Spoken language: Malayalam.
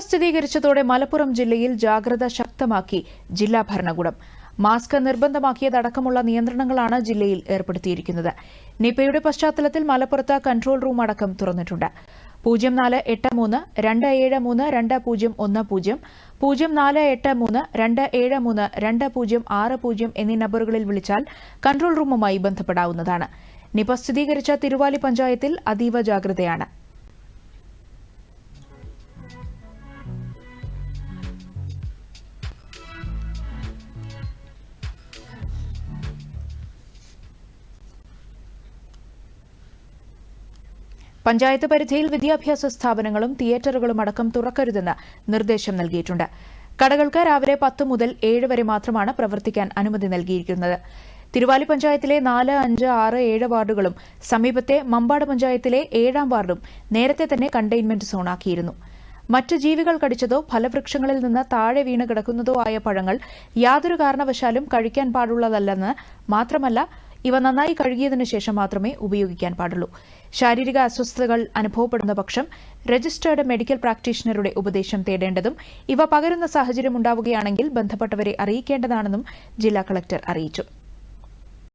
സ്ഥിരീകരിച്ചതോടെ മലപ്പുറം ജില്ലയിൽ ജാഗ്രത ശക്തമാക്കി ജില്ലാ ഭരണകൂടം. മാസ്ക് നിർബന്ധമാക്കിയതടക്കമുള്ള നിയന്ത്രണങ്ങളാണ് ജില്ലയിൽ ഏർപ്പെടുത്തിയിരിക്കുന്നത്. നിപയുടെ പശ്ചാത്തലത്തിൽ മലപ്പുറത്ത് കൺട്രോൾ റൂം അടക്കം തുറന്നിട്ടുണ്ട്. പൂജ്യം നാല് എട്ട് മൂന്ന് രണ്ട് ഏഴ് മൂന്ന് രണ്ട് പൂജ്യം ഒന്ന് പൂജ്യം പൂജ്യം നാല് എട്ട് മൂന്ന് രണ്ട് ഏഴ് മൂന്ന് രണ്ട് പൂജ്യം ആറ് പൂജ്യം എന്നീ നമ്പറുകളിൽ വിളിച്ചാൽ കൺട്രോൾ റൂമുമായി ബന്ധപ്പെടാവുന്നതാണ്. നിപ സ്ഥിരീകരിച്ച തിരുവാലി പഞ്ചായത്തിൽ അതീവ ജാഗ്രതയാണ്. പഞ്ചായത്ത് പരിധിയിൽ വിദ്യാഭ്യാസ സ്ഥാപനങ്ങളും തിയേറ്ററുകളും അടക്കം തുറക്കരുതെന്ന് നിർദ്ദേശം നൽകിയിട്ടുണ്ട്. കടകൾക്ക് രാവിലെ പത്ത് മുതൽ ഏഴ് വരെ മാത്രമാണ് പ്രവർത്തിക്കാൻ അനുമതി നൽകിയിരിക്കുന്നത്. തിരുവാലി പഞ്ചായത്തിലെ നാല് അഞ്ച് ആറ് ഏഴ് വാർഡുകളും സമീപത്തെ മമ്പാട് പഞ്ചായത്തിലെ ഏഴാം വാർഡും നേരത്തെ തന്നെ കണ്ടെയ്ൻമെന്റ് സോണാക്കിയിരുന്നു. മറ്റ് ജീവികൾ കടിച്ചതോ ഫലവൃക്ഷങ്ങളിൽ നിന്ന് താഴെ വീണ് കിടക്കുന്നതോ ആയ പഴങ്ങൾ യാതൊരു കാരണവശാലും കഴിക്കാൻ പാടുള്ളതല്ലെന്ന് മാത്രമല്ല ഇവ നന്നായി കഴുകിയതിനു ശേഷം മാത്രമേ ഉപയോഗിക്കാൻ പാടുള്ളൂ. ശാരീരിക അസ്വസ്ഥതകൾ അനുഭവപ്പെടുന്ന പക്ഷം രജിസ്റ്റേർഡ് മെഡിക്കൽ പ്രാക്ടീഷണറുടെ ഉപദേശം തേടേണ്ടതും ഇവ പകരുന്ന സാഹചര്യം ഉണ്ടാവുകയാണെങ്കിൽ ബന്ധപ്പെട്ടവരെ അറിയിക്കേണ്ടതാണെന്നും ജില്ലാ കളക്ടർ അറിയിച്ചു.